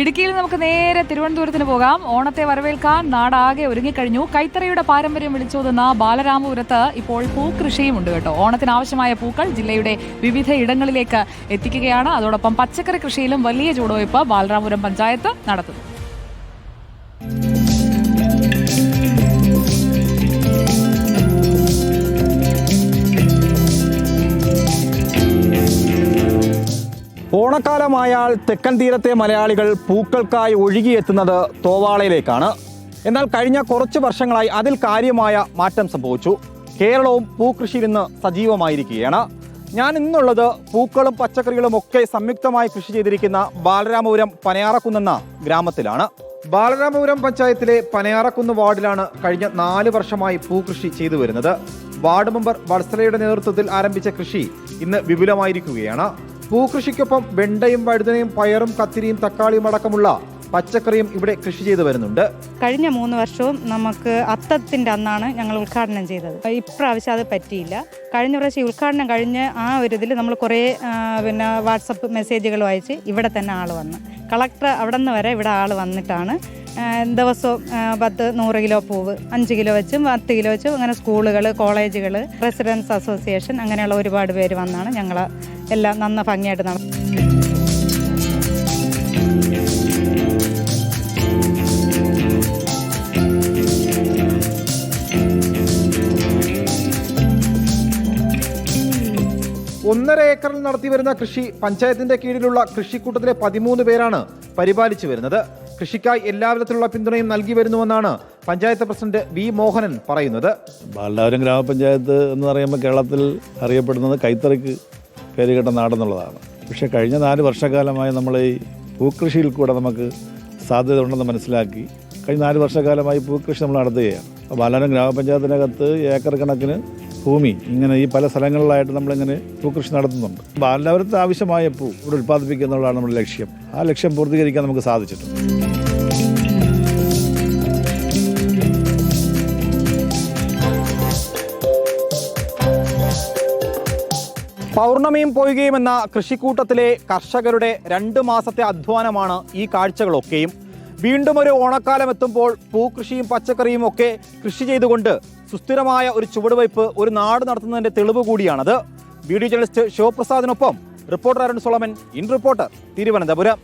ഇടുക്കിയിൽ നമുക്ക് നേരെ തിരുവനന്തപുരത്തിന് പോകാം. ഓണത്തെ വരവേൽക്കാൻ നാടാകെ ഒരുങ്ങിക്കഴിഞ്ഞു. കൈത്തറയുടെ പാരമ്പര്യം വിളിച്ചോതുന്ന ബാലരാമപുരത്ത് ഇപ്പോൾ പൂക്കൃഷിയും ഉണ്ട് കേട്ടോ. ഓണത്തിന് ആവശ്യമായ പൂക്കൾ ജില്ലയുടെ വിവിധ ഇടങ്ങളിലേക്ക് എത്തിക്കുകയാണ്. അതോടൊപ്പം പച്ചക്കറി കൃഷിയിലും വലിയ ചൂടുവയ്പ് ബാലരാമപുരം പഞ്ചായത്ത് നടത്തുന്നു. ഓണക്കാലമായാൽ തെക്കൻ തീരത്തെ മലയാളികൾ പൂക്കൾക്കായി ഒഴുകിയെത്തുന്നത് തോവാളയിലേക്കാണ്. എന്നാൽ കഴിഞ്ഞ കുറച്ച് വർഷങ്ങളായി അതിൽ കാര്യമായ മാറ്റം സംഭവിച്ചു. കേരളവും പൂക്കൃഷിയിൽ ഇന്ന് സജീവമായിരിക്കുകയാണ്. ഞാൻ ഇന്നുള്ളത് പൂക്കളും പച്ചക്കറികളും ഒക്കെ സംയുക്തമായി കൃഷി ചെയ്തിരിക്കുന്ന ബാലരാമപുരം പനയാറക്കുന്നെന്ന ഗ്രാമത്തിലാണ്. ബാലരാമപുരം പഞ്ചായത്തിലെ പനയാറക്കുന്ന് വാർഡിലാണ് കഴിഞ്ഞ നാല് വർഷമായി പൂക്കൃഷി ചെയ്തു വരുന്നത്. വാർഡ് മെമ്പർ വത്സലയുടെ നേതൃത്വത്തിൽ ആരംഭിച്ച കൃഷി ഇന്ന് വിപുലമായിരിക്കുകയാണ്. പൂക്കൃഷിക്കൊപ്പം വെണ്ടയും വഴുതനയും പയറും കത്തിരിയും തക്കാളിയും അടക്കമുള്ള പച്ചക്കറിയും ഇവിടെ കൃഷി ചെയ്തു വരുന്നുണ്ട്. കഴിഞ്ഞ മൂന്ന് വർഷവും നമുക്ക് അത്തത്തിന്റെ അന്നാണ് ഞങ്ങൾ ഉദ്ഘാടനം ചെയ്തത്. ഇപ്രാവശ്യം അത് പറ്റിയില്ല. കഴിഞ്ഞ പ്രാവശ്യം ഉദ്ഘാടനം കഴിഞ്ഞ് ആ ഒരു ഇതിൽ നമ്മൾ കുറേ പിന്നെ വാട്സപ്പ് മെസ്സേജുകൾ വായിച്ച് ഇവിടെ തന്നെ ആൾ വന്ന്. കളക്ടർ അവിടെ നിന്ന് വരെ ഇവിടെ ആൾ വന്നിട്ടാണ് ദിവസവും പത്ത് നൂറ് കിലോ പൂവ് അഞ്ച് കിലോ വെച്ചും പത്ത് കിലോ വെച്ചും അങ്ങനെ സ്കൂളുകൾ കോളേജുകൾ റെസിഡൻസ് അസോസിയേഷൻ അങ്ങനെയുള്ള ഒരുപാട് പേര് വന്നാണ് ഞങ്ങൾ എല്ലാം നന്ന ഭംഗിയായിട്ട് നടത്തുന്നത് ഒന്നര ഏക്കറിൽ നടത്തി വരുന്ന കൃഷി പഞ്ചായത്തിന്റെ കീഴിലുള്ള കൃഷിക്കൂട്ടത്തിലെ പതിമൂന്ന് പേരാണ് പരിപാലിച്ചു വരുന്നത്. കൃഷിക്കായി എല്ലാ എല്ലാവിധത്തിലുള്ള പിന്തുണയും നൽകി വരുന്നുവെന്നാണ് പഞ്ചായത്ത് പ്രസിഡന്റ് വി മോഹനൻ പറയുന്നത്. ബാലാപുരം ഗ്രാമപഞ്ചായത്ത് എന്ന് പറയുമ്പോൾ കേരളത്തിൽ അറിയപ്പെടുന്നത് കൈത്തറിക്ക് പേരുകെട്ട നാടെന്നുള്ളതാണ്. പക്ഷേ കഴിഞ്ഞ നാല് വർഷക്കാലമായി നമ്മൾ ഈ പൂക്കൃഷിയിൽ കൂടെ നമുക്ക് സാധ്യത ഉണ്ടെന്ന് മനസ്സിലാക്കി കഴിഞ്ഞ നാല് വർഷക്കാലമായി പൂക്കൃഷി നമ്മൾ നടത്തുകയാണ്. ബാലരാപുരം ഗ്രാമപഞ്ചായത്തിനകത്ത് ഏക്കർ കണക്കിന് ഭൂമി. ഇങ്ങനെ ഈ പല സ്ഥലങ്ങളിലായിട്ട് നമ്മളിങ്ങനെ പൂക്കൃഷി നടത്തുന്നുണ്ട്. ബാലരാപുരത്ത് ആവശ്യമായ പൂ ഇവിടെ ഉൽപ്പാദിപ്പിക്കുക എന്നുള്ളതാണ് നമ്മുടെ ലക്ഷ്യം. ആ ലക്ഷ്യം പൂർത്തീകരിക്കാൻ നമുക്ക് സാധിച്ചിട്ടുണ്ട്. പൗർണമിയും പൊയ്കയും എന്ന കൃഷിക്കൂട്ടത്തിലെ കർഷകരുടെ രണ്ട് മാസത്തെ അധ്വാനമാണ് ഈ കാഴ്ചകളൊക്കെയും വീണ്ടും ഒരു ഓണക്കാലം എത്തുമ്പോൾ പൂക്കൃഷിയും പച്ചക്കറിയും ഒക്കെ കൃഷി ചെയ്തുകൊണ്ട് സുസ്ഥിരമായ ഒരു ചുവടുവയ്പ് ഒരു നാട് നടത്തുന്നതിന്റെ തെളിവ് കൂടിയാണത്. Video journalist ശിവപ്രസാദിനൊപ്പം reporter Arun Solomon. In reporter Thiruvananthapuram.